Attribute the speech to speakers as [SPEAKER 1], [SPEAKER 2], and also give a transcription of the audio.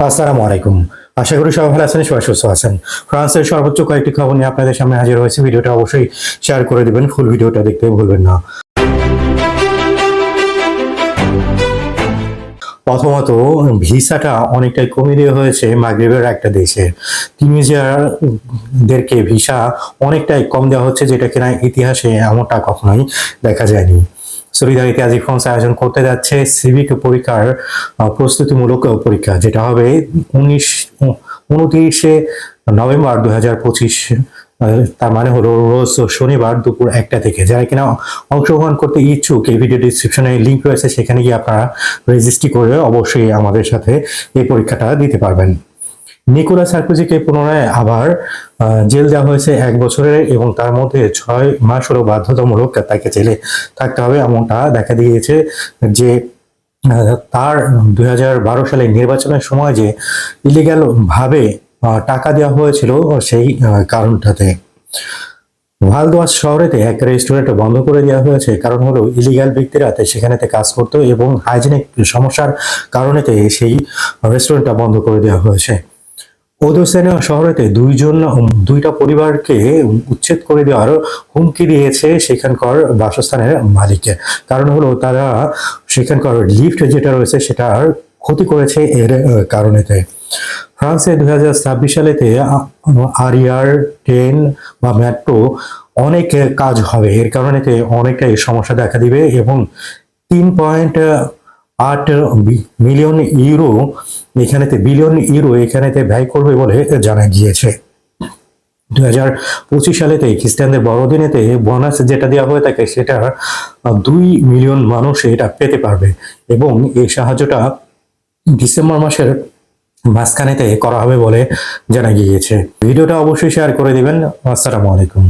[SPEAKER 1] আসসালামু আলাইকুম। আশা করি সবাই ভালো আছেন, সবাই সুস্থ আছেন। ফ্রান্সের সর্বোচ্চ কয়েকটি খবর নিয়ে আপনাদের সামনে হাজির হয়েছে। ভিডিওটা অবশ্যই শেয়ার করে দিবেন, ফুল ভিডিওটা দেখতে ভুলবেন না। প্রথমত, ভিসাটা অনেকটাই কমিয়ে দেওয়া হয়েছে মাগরিবের একটা দেশে। তিনিজিয়ারদেরকে ভিসা অনেকটাই কম দেওয়া হচ্ছে, যেটা কিনা ইতিহাসে এমনটা কখনোই দেখা যায়নি। সলিদারিতে আজি ফ্রান্স আয়োজন করতে যাচ্ছে সিভিক পরীক্ষার প্রস্তুতিমূলক পরীক্ষা, যেটা হবে উনিশ, উনত্রিশে নভেম্বর দু হাজার পঁচিশ তার মানে হলো রোজ শনিবার দুপুর একটা থেকে। যারা কিনা অংশগ্রহণ করতে ইচ্ছুক, এই ভিডিও ডিসক্রিপশনে লিঙ্ক রয়েছে, সেখানে গিয়ে আপনারা রেজিস্ট্রি করে অবশ্যই আমাদের সাথে এই পরীক্ষাটা দিতে পারবেন। নিকোলা সার্কোজিকে পুনরায় আবার জেল দেওয়া হয়েছে এক বছরের এবং তার মধ্যে ছয় মাস হলো বাধ্যতামূলক তাকে জেলে থাকতে হবে এমনটা দেখা দিয়েছে যে তার দুই হাজার বারো সালে নির্বাচনের সময় যে ইলিগ্যাল ভাবে টাকা দেওয়া হয়েছিল সেই কারণটাতে। ভালদোয়াস শহরেতে এক রেস্টুরেন্ট বন্ধ করে দেওয়া হয়েছে। কারণ হলো ইলিগাল ব্যক্তিরা সেখানেতে কাজ করতো এবং হাইজেনিক সমস্যার কারণেতে সেই রেস্টুরেন্টটা বন্ধ করে দেওয়া হয়েছে। ওদোসেনা শহরেতে দুইজন দুইটা পরিবারকে উচ্ছেদ করে দেওয়ার হুমকি দিয়েছে সেখানকার বাসস্থানের মালিককে। কারণ হলো তারা সেখানকার লিফট যেটা রয়েছে সেটার ক্ষতি করেছে এর কারণেতে। ফ্রান্সে দুই হাজার ছাব্বিশ সালেতে আরিয়ার ট্রেন বা মেট্রো অনেক কাজ হবে। এর কারণেতে অনেকটাই সমস্যা দেখা দিবে এবং তিন পয়েন্ট আট মিলিয়ন ইউরো এখানেতে বিলিয়ন ইউরো এখানেতে ব্যয় করবে বলে জানা গিয়েছে। দু হাজার পঁচিশ সালেতে খ্রিস্টানদের বড়দিনেতে বোনাস যেটা দেওয়া হয়ে থাকে সেটা দুই মিলিয়ন মানুষ এটা পেতে পারবে এবং এই সাহায্যটা ডিসেম্বর মাসের মাঝখানেতে করা হবে বলে জানা গিয়েছে। ভিডিওটা অবশ্যই শেয়ার করে দিবেন। আসসালামু আলাইকুম।